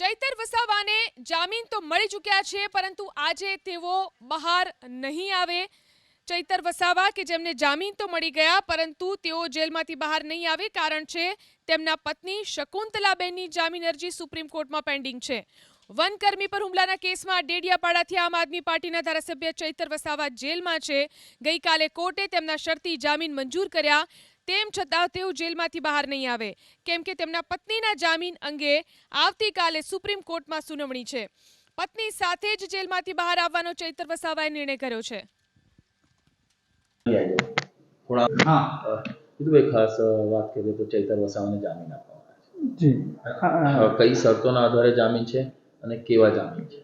ચૈતર વસાવાને જામીન તો મળી ચૂક્યા છે, પરંતુ આજે તેઓ બહાર નહીં આવે. ચૈતર વસાવા કે જેમને જામીન તો મળી ગયા, પરંતુ તેઓ જેલમાંથી બહાર નહીં આવે કારણ છે, તેમના પત્ની શકુંતલાબેનની જામીન અરજી સુપ્રીમ કોર્ટમાં પેન્ડિંગ છે. વનકર્મી પર હુમલાના કેસમાં ડેડિયાપાડાથી આમ આદમી પાર્ટીના ધારાસભ્ય ચૈતર વસાવા જેલમાં છે. ગઈકાલે કોર્ટે તેમના શરતી જામીન મંજૂર કર્યા. તેમ છતાં તેઓ જેલમાંથી બહાર નહીં આવે કેમ કે તેમના પત્નીના જામીન અંગે આવતીકાલે સુપ્રીમ કોર્ટમાં સુનાવણી છે. પત્ની સાથે જ જેલમાંથી બહાર આવવાનો ચૈતર વસાવાએ નિર્ણય કર્યો છે. હા કીધું ખાસ વાત કરીએ તો ચૈતર વસાવાને જામીન આપવામાં જી આવ્યા છે કઈ શરતોના આધારે જામીન છે અને કેવા જામીન છે?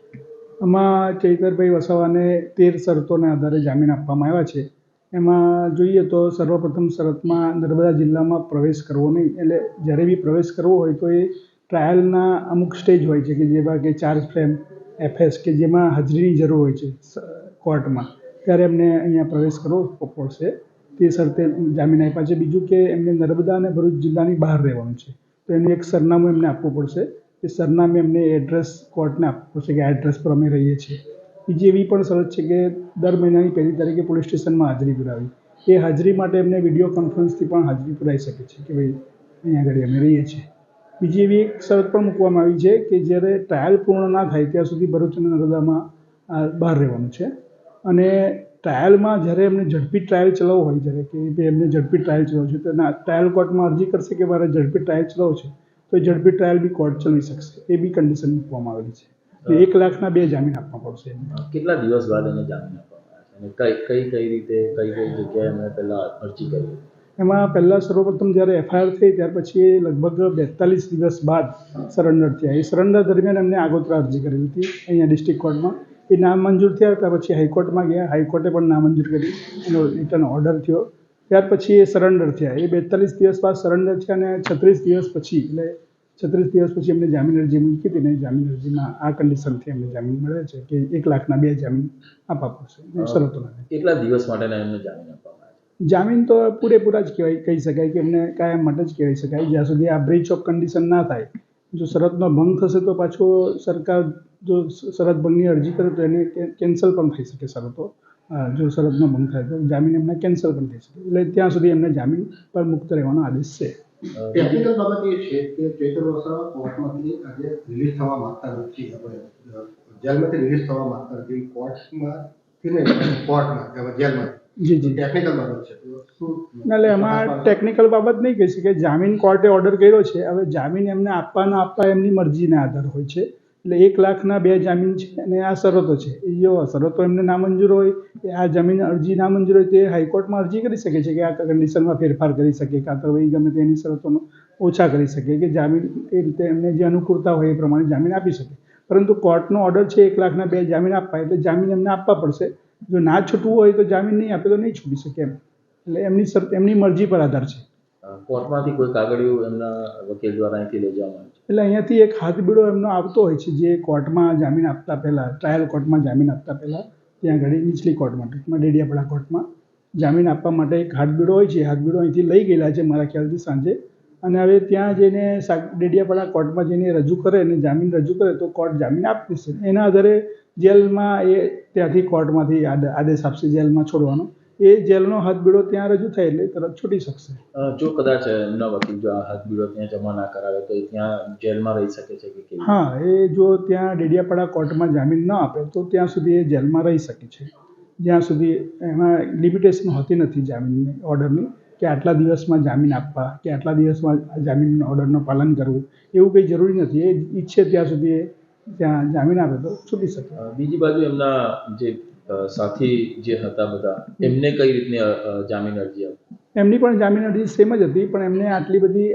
આમાં ચૈતરભાઈ વસાવાને તેર શરતોના આધારે જામીન આપવામાં આવ્યા છે. એમાં જોઈએ તો સર્વપ્રથમ શરતમાં નર્મદા જિલ્લામાં પ્રવેશ કરવો નહીં. એટલે જ્યારે બી પ્રવેશ કરવો હોય તો એ ટ્રાયલના અમુક સ્ટેજ હોય છે કે જેવા કે ચાર્જ ફ્રેમ, એફએસ કે જેમાં હાજરીની જરૂર હોય છે કોર્ટમાં. ત્યારે એમને અહીંયા પ્રવેશ કરવો પડશે. તે શરતે જામીન આપ્યા છે. બીજું કે એમને નર્મદા અને ભરૂચ જિલ્લાની બહાર રહેવાનું છે. તો એનું એક સરનામું એમને આપવું પડશે. એ સરનામે એમને એડ્રેસ કોર્ટને આપવું પડશે કે આ એડ્રેસ પર અમે રહીએ છીએ. બીજી એવી પણ શરત છે કે દર મહિનાની પહેલી તારીખે પોલીસ સ્ટેશનમાં હાજરી પુરાવી. એ હાજરી માટે એમને વીડિયો કોન્ફરન્સથી પણ હાજરી પુરાવી શકે છે કે ભાઈ અહીંયા આગળ અમે રહીએ છીએ. બીજી એવી એક શરત પણ મૂકવામાં આવી છે કે જ્યારે ટ્રાયલ પૂર્ણ ના થાય ત્યાં સુધી ભરૂચ અને નર્મદામાં બહાર રહેવાનું છે. અને ટ્રાયલમાં જ્યારે એમને ઝડપી ટ્રાયલ ચલાવવો હોય, જ્યારે કે ભાઈ એમને ઝડપી ટ્રાયલ ચલાવવું છે, તો ના ટ્રાયલ કોર્ટમાં અરજી કરશે કે મારે ઝડપી ટ્રાયલ ચલાવવો છે, તો એ ઝડપી ટ્રાયલ બી કોર્ટ ચલાવી શકશે. એ બી કન્ડિશન મૂકવામાં આવેલી છે. એક લાખના બે જામીન આપવા પડશે. કેટલા દિવસ બાદ એને જામીન આપવામાં આવે છે? અને કઈ કઈ કઈ રીતે કઈ કઈ જગ્યાએ એમણે પહેલાં અરજી કરી? એમાં પહેલાં સર્વપ્રથમ જ્યારે એફઆઈઆર થઈ ત્યાર પછી એ લગભગ બેતાલીસ દિવસ બાદ સરેન્ડર થયા. એ સરેન્ડર દરમિયાન એમને આગોતરા અરજી કરેલી હતી અહીંયા ડિસ્ટ્રિક્ટ કોર્ટમાં. એ નામંજૂર થયા ત્યાર પછી હાઈકોર્ટમાં ગયા. હાઈકોર્ટે પણ નામંજૂર કરી એનો રિટર્ન ઓર્ડર થયો. ત્યાર પછી એ સરેન્ડર થયા. એ બેતાલીસ દિવસ બાદ સરેન્ડર થયા અને છત્રીસ દિવસ પછી એટલે છત્રીસ દિવસ પછી એમને જામીન અરજી મૂકી હતી ને જામીન અરજીમાં આ કન્ડિશનથી એમને જામીન મળે છે કે એક લાખના બે જામીન આપવા પડશે. શરતો કેટલા દિવસ માટેના એમને જામીન આપવામાં જામીન તો પૂરેપૂરા જ કહેવાય કહી શકાય કે એમને કાયમ માટે જ કહેવાય શકાય. જ્યાં સુધી આ બ્રીચ ઓફ કન્ડિશન ના થાય જો શરતનો ભંગ થશે તો પાછો સરકાર જો શરત ભંગની અરજી કરે તો એને કેન્સલ પણ થઈ શકે શરતો. જો શરતનો ભંગ થાય તો જામીન એમને કેન્સલ પણ થઈ શકે. એટલે ત્યાં સુધી એમને જામીન પર મુક્ત રહેવાનો આદેશ છે. ટેકનિકલ બાબત એ છે કે ચૈતર વસાવા કોર્ટમાંથી આજે રિલીઝ થવા માંગતા નથી. આપણે જેલમાંથી રિલીઝ થવા માંગતા નથી. કોર્ટમાં થી નહીં કોર્ટમાં જેલમાં. જી જી. ટેકનિકલ બાબત છે. તો શું? ના, એટલે એમાં ટેકનિકલ બાબત? નહીં કહી શકાય. જામીન કોર્ટે ઓર્ડર કર્યો છે. હવે જામીન એમને આપવાના આપવા એમની મરજીના આધાર હોય છે. એટલે એક લાખના બે જામીન છે અને આ શરતો છે. એ જો શરતો એમને નામંજૂર હોય કે આ જમીન અરજી નામંજૂર હોય, તે હાઈકોર્ટમાં અરજી કરી શકે છે કે આ કન્ડિશનમાં ફેરફાર કરી શકે કાં તો ભાઈ ગમે તેની શરતોનો ઓછા કરી શકે કે જામીન એ રીતે એમને જે અનુકૂળતા હોય એ પ્રમાણે જામીન આપી શકે. પરંતુ કોર્ટનો ઓર્ડર છે એક લાખના બે જામીન આપવા, એટલે જામીન એમને આપવા પડશે. જો ના છૂટવું હોય તો જામીન નહીં આપે તો નહીં છૂટી શકે એમ. એટલે એમની શરત, એમની મરજી પર આધાર છે. કોર્ટમાંથી કોઈ કાગળિયું એમના વકીલ દ્વારા અહીંથી લઈ જવામાં આવે છે? એટલે અહીંયાથી એક હાથબીડો એમનો આવતો હોય છે, જે કોર્ટમાં જામીન આપતા પહેલાં, ટ્રાયલ કોર્ટમાં જામીન આપતા પહેલાં, ત્યાં આગળ નીચલી કોર્ટમાં, ટૂંકમાં ડેડિયાપાડા કોર્ટમાં જામીન આપવા માટે એક હાથબીડો હોય છે. હાથબીડો અહીંથી લઈ ગયેલા છે મારા ખ્યાલથી સાંજે. અને હવે ત્યાં જઈને ડેડિયાપાડા કોર્ટમાં જઈને રજૂ કરે અને જામીન રજૂ કરે તો કોર્ટ જામીન આપી દેશે. એના આધારે જેલમાં એ ત્યાંથી કોર્ટમાંથી આદ- આદેશ આપશે, જેલમાં છોડવાનો. એ જેલનો હાથબીડો ત્યાં રજૂ થાય એટલે તરત છૂટી શકશે. જો કદાચ એમના વકીલ જો આ હાથ બીડો ત્યાં જમા ના કરાવે તો એ ત્યાં જેલમાં રહી શકે છે કે હા એ જો ત્યાં ડેડિયાપાડા કોર્ટમાં જામીન ન આપે તો ત્યાં સુધી એ જેલમાં રહી શકે છે. જ્યાં સુધી એમાં લિમિટેશન હોતી નથી જામીનની ઓર્ડરની કે આટલા દિવસમાં જામીન આપવા કે આટલા દિવસમાં જામીન ઓર્ડરનું પાલન કરવું એવું કંઈ જરૂરી નથી. એ ઈચ્છે ત્યાં સુધી એ ત્યાં જામીન આપે તો છૂટી શકે. બીજી બાજુ એમના જે સાથી જે હતા બધા એમને કઈ રીતની જામીન અરજી આપી? એમની પણ જામીન અરજી સેમ જ હતી પણ એમને આટલી બધી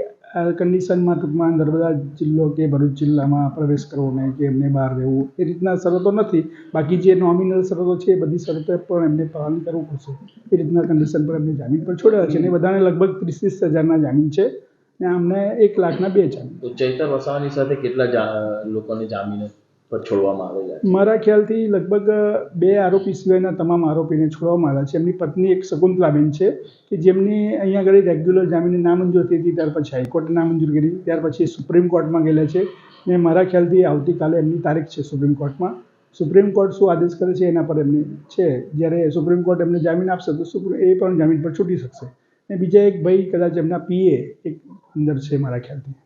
કન્ડિશનમાં ટૂંકમાં નર્મદા જિલ્લો કે ભરૂચ જિલ્લામાં પ્રવેશ કરવો નહીં કે એમને બહાર રહેવું એ રીતના શરતો નથી. બાકી જે નોમિનલ શરતો છે એ બધી શરતો પણ એમને પાલન કરવું પડશે. એ રીતના કન્ડિશન પર એમને જામીન પર છોડ્યા છે. અને બધાને લગભગ ત્રીસ ત્રીસ હજારના જામીન છે. ને અમને એક લાખના બે જામીન. તો ચૈતર વસાવાની સાથે કેટલા લોકોને જામીન પર છોડવામાં આવેલા મારા ખ્યાલથી લગભગ બે આરોપી સિવાયના તમામ આરોપીને છોડવામાં આવ્યા છે. એમની પત્ની એક શકુંતલાબેન છે, કે જેમની અહીંયા આગળ રેગ્યુલર જામીન નામંજૂર થઈ હતી, ત્યાર પછી હાઈકોર્ટે નામંજૂર કરી. ત્યાર પછી સુપ્રીમ કોર્ટમાં ગયેલા છે. ને મારા ખ્યાલથી આવતીકાલે એમની તારીખ છે સુપ્રીમ કોર્ટમાં. સુપ્રીમ કોર્ટ શું આદેશ કરે છે એના પર એમની છે. જ્યારે સુપ્રીમ કોર્ટ એમને જામીન આપશે, તો એ પણ જામીન પર છૂટી શકશે. ને બીજા એક ભાઈ કદાચ એમના પીએ એક અંદર છે મારા ખ્યાલથી.